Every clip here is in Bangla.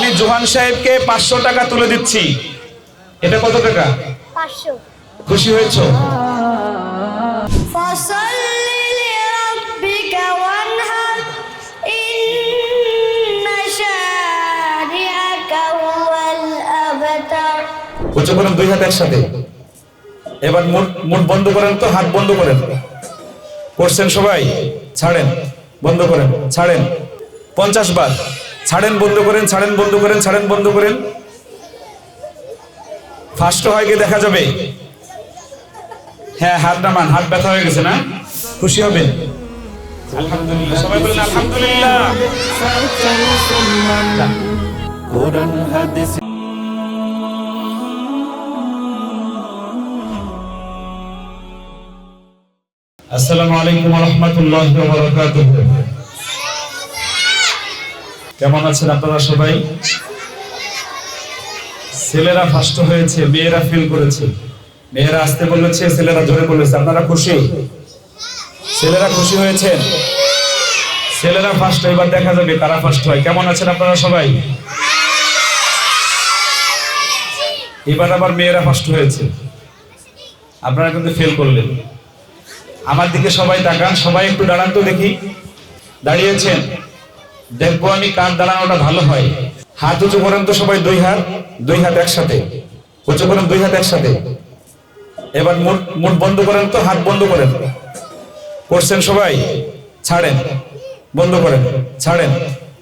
আমি জোহান সাহেবকে পাঁচশো টাকা তুলে দিচ্ছি। এটা কত টাকা? খুশি হয়েছ? উচ্চ করেন দুই হাত একসাথে। এবার মুঠ বন্ধ করেন তো হাত বন্ধ করেন। করছেন সবাই? ছাড়েন বন্ধ করেন ছাড়েন। পঞ্চাশ বার। ছাড়েন, বন্ধ করেন, ছাড়েন, বন্ধ করেন, ছাড়েন, বন্ধ করেন। ফার্স্ট হয় গিয়ে দেখা যাবে। হ্যাঁ হাত নামান হাত ব্যথা হয়ে গেছে না? খুশি হবেন? আসসালামু আলাইকুম রহমতুল্লাহ কেমন আছেন আপনারা সবাই? ছেলেরা ফার্স্ট হয়েছে, মেয়েরা ফেল করেছে। মেয়েরা আসতে বলেছে, ছেলেরা জোরে বলেছে। আপনারা খুশি? ছেলেরা খুশি হয়েছে? ছেলেরা ফার্স্ট এবার দেখা যাবে কারা ফার্স্ট হয়। কেমন আছেন আপনারা সবাই? এবার আবার মেয়েরা ফার্স্ট হয়েছে। আপনারা কিন্তু ফেল করলেন। আমার দিকে সবাই তাকান, সবাই একটু দাঁড়ান তো দেখি। দাঁড়িয়েছেন। দেখব আমি কার দাঁড়ানোটা ভালো হয়। হাত উঁচু করেন তো সবাই দুই হাত দুই হাত একসাথে। উঁচু করেন, দুই হাত একসাথে। এবার মুখ মুখ বন্ধ করেন তো, হাত বন্ধ করেন। করছেন সবাই? ছাড়েন। বন্ধ করেন, ছাড়েন।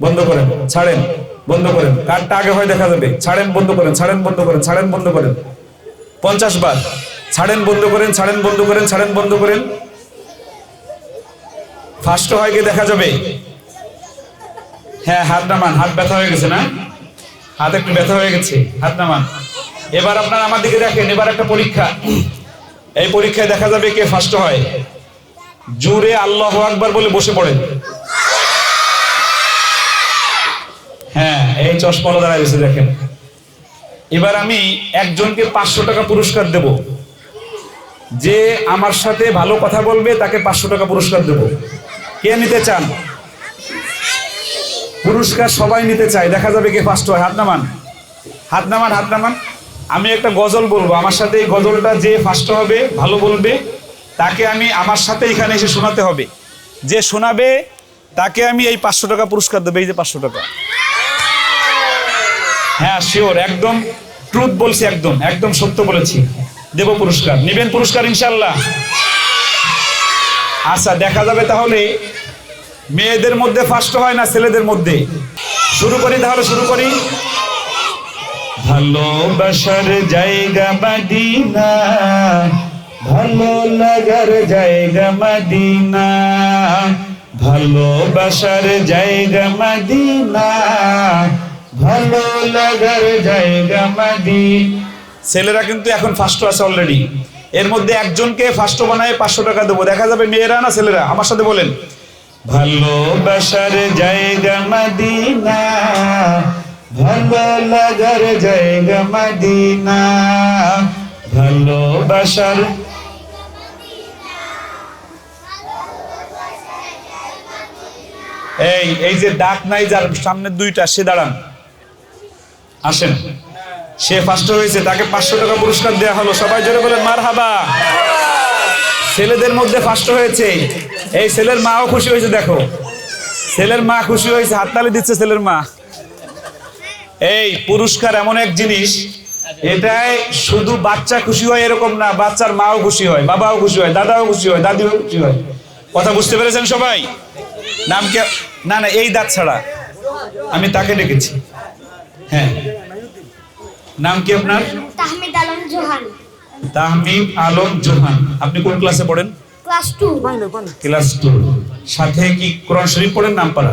বন্ধ করেন, ছাড়েন। বন্ধ করেন। কারটা আগে হয় দেখা যাবে। ছাড়েন, বন্ধ করেন, ছাড়েন, বন্ধ করেন, ছাড়েন, বন্ধ করেন। পঞ্চাশ বার। ছাড়েন, বন্ধ করেন, ছাড়েন, বন্ধ করেন, ছাড়েন, বন্ধ করেন। ফার্স্ট হয় গিয়ে দেখা যাবে? হ্যাঁ হাত নামান, হাত ব্যথা হয়ে গেছে না? হাত একটু ব্যথা হয়ে গেছে, হাত নামান। এবার আপনার আমার দিকে দেখেন, এবার একটা পরীক্ষা। এই পরীক্ষায় দেখা যাবে কে ফার্স্ট হয়। জুড়ে আল্লাহ আকবার বলে বসে পড়েন। হ্যাঁ এই চশমালো দাঁড়ায় গেছে দেখেন। এবার আমি একজনকে পাঁচশো টাকা পুরস্কার দেব। যে আমার সাথে ভালো কথা বলবে, তাকে পাঁচশো টাকা পুরস্কার দেব। কে নিতে চান? পুরস্কার সবাই নিতে চায়। দেখা যাবে কে ফার্স্ট হয়। হাত নামান। হাত নামান হাত নামান। আমি একটা গজল বলব। আমার সাথে এই গজলটা যে ফার্স্ট হবে, ভালো বলবে, তাকে আমি আমার সাথে এখানে এসে শোনাতে হবে। যে শোনাবে, তাকে আমি এই পাঁচশো টাকা পুরস্কার দেবো। এই যে পাঁচশো টাকা। হ্যাঁ শিওর একদম ট্রুথ বলছি, একদম একদম সত্য বলেছি। দেব পুরস্কার। নেবেন পুরস্কার ইনশাল্লাহ আচ্ছা দেখা যাবে তাহলে মেয়েদের মধ্যে ফার্স্ট হয় না ছেলেদের মধ্যে? শুরু করি তাহলে শুরু করি। ভালোবাসার জায়গা মাদিনা ভালো লাগার জায়গা মাদিনা ভালোবাসার জায়গা মাদিনা ভালো লাগার জায়গা মাদি ছেলেরা কিন্তু এখন ফার্স্ট আছে অলরেডি এর মধ্যে একজনকে ফার্স্ট বানায় পাঁচশো টাকা দেবো। দেখা যাবে মেয়েরা না ছেলেরা? আমার সাথে বলেন। ভালোবাসার জায়গা মাদিনা, ভালো লাগার জায়গা মাদিনা ভালোবাসার এই এই যে ডাক নাই যার সামনে দুইটা, সে দাঁড়ান। আসেন। সে ফার্স্ট হয়েছে, তাকে পাঁচশো টাকা পুরস্কার দেওয়া হলো। সবাই জোরে বলেন মার হাবা ছেলেদের মধ্যে ফার্স্ট হয়েছে। এই ছেলের মাও খুশি হয়েছে দেখো। ছেলের মা খুশি হয়েছে হাততালি দিচ্ছে ছেলের মা। এই পুরস্কার এমন এক জিনিস এটাই শুধু বাচ্চা খুশি হয় এরকম না বাচ্চার মাও খুশি হয় বাবাও খুশি হয় দাদাও খুশি হয় দাদিও খুশি হয়। কথা বুঝতে পেরেছেন সবাই? নাম কে না না এই দাঁত ছাড়া। আমি তাকে ডেকেছি। হ্যাঁ। নাম কি আপনার? তাহমিদ আলম জোহান। তাহমিদ আলম জোহান। আপনি কোন ক্লাসে পড়েন? ক্লাস 2 ক্লাস 2 সাথে কি কোরআন শরীফ পড়েন নাম পড়া?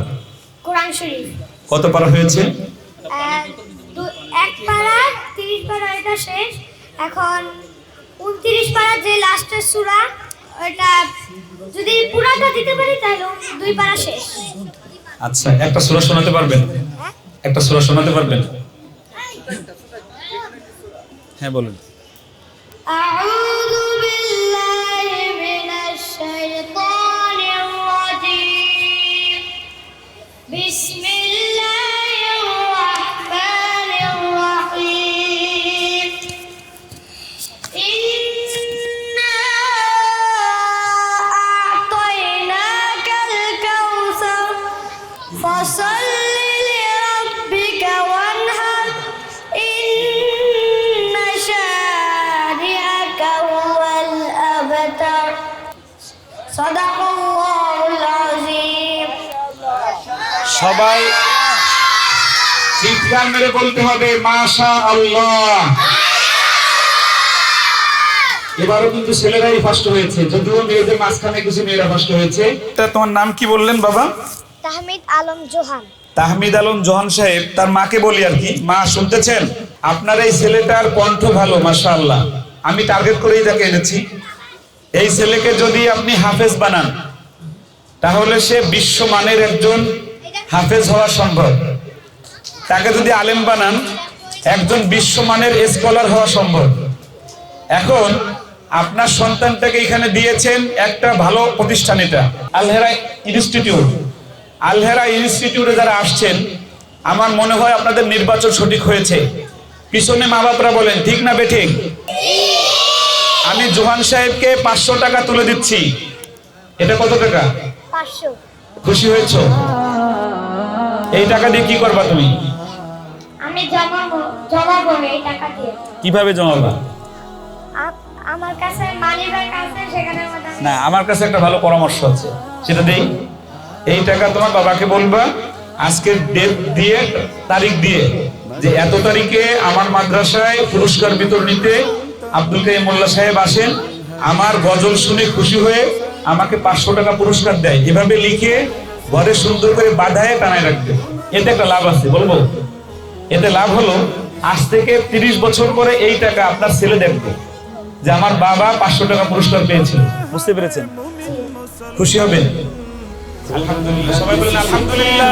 কোরআন শরীফ। কত পারা হয়েছে? এক পারা 30 পারা এটা শেষ। এখন 29 পারা যে লাস্টের সূরা ওটা যদি পুরাটা দিতে পারি তাহলে দুই পারা শেষ। আচ্ছা একটা সূরা শোনাতে পারবেন? হ্যাঁ? একটা সূরা শোনাতে পারবেন? হ্যাঁ বলুন আউযু সবাই চিৎকার মেরে বলতে হবে মাশা আল্লাহ এবারও কিন্তু ছেলেরাই ফার্স্ট হয়েছে যদিও মেয়েদের মাঝখানে কিছু মেয়েরা ফার্স্ট হয়েছে। তা তোমার নাম কি বললেন বাবা? তাহমিদ আলম জোহান। তাহমিদ আলম জোহান সাহেব তার মাকে বলি আর কি। মা শুনতেছেন? আপনার এই ছেলেটার কণ্ঠ ভালো মাশাআল্লাহ। আমি টার্গেট করেই তাকে এনেছি। এই ছেলেকে যদি আপনি হাফেজ বানান, তাহলে সে বিশ্বমানের একজন হাফেজ হওয়া সম্ভব। তাকে যদি আলেম বানান, একজন বিশ্বমানের স্কলার হওয়া সম্ভব। এখন আপনার সন্তানটাকে এখানে দিয়েছেন একটা ভালো প্রতিষ্ঠান এটা, আলহেরা ইনস্টিটিউট। আলহেরা ইনস্টিটিউটে যারা আসছেন, আমার মনে হয় আপনাদের নির্বাচন সঠিক হয়েছে। পিছনে মা বাপরা বলেন, ঠিক না বেঠিক আমি জোহান সাহেবকে পাঁচশো টাকা তুলে দিচ্ছি। এটা কত টাকা? খুশি হয়েছ? এই টাকা দিয়ে কি করবা তুমি? আমি জমাবো জমাবো এই টাকা দিয়ে। কীভাবে জমাবা? আমার কাছে মানি ব্যাগ আছে সেখানে না আমার কাছে একটা ভালো পরামর্শ আছে। সেটা দেই। এই টাকা তোমার বাবাকে বলবা আজকের ডেট দিয়ে তারিখ দিয়ে যে এত তারিখে আমার মাদ্রাসায় পুরস্কার বিতরণ নিতে আব্দুল কাইম মোল্লা সাহেব আসেন আমার গজল শুনে খুশি হয়ে আমাকে পাঁচশো টাকা পুরস্কার দেয়। এভাবে লিখে ঘরে সুন্দর করে বাধায় টানায় রাখবে। এতে একটা লাভ আছে বলব এতে লাভ হলো আজ থেকে তিরিশ বছর পরে এই টাকা আপনার ছেলে দেখবে যে আমার বাবা পাঁচশো টাকা পুরস্কার পেয়েছিল বুঝতে পেরেছেন। খুশি হবেন? আলহামদুলিল্লাহ। সবাই বলেন আলহামদুলিল্লাহ।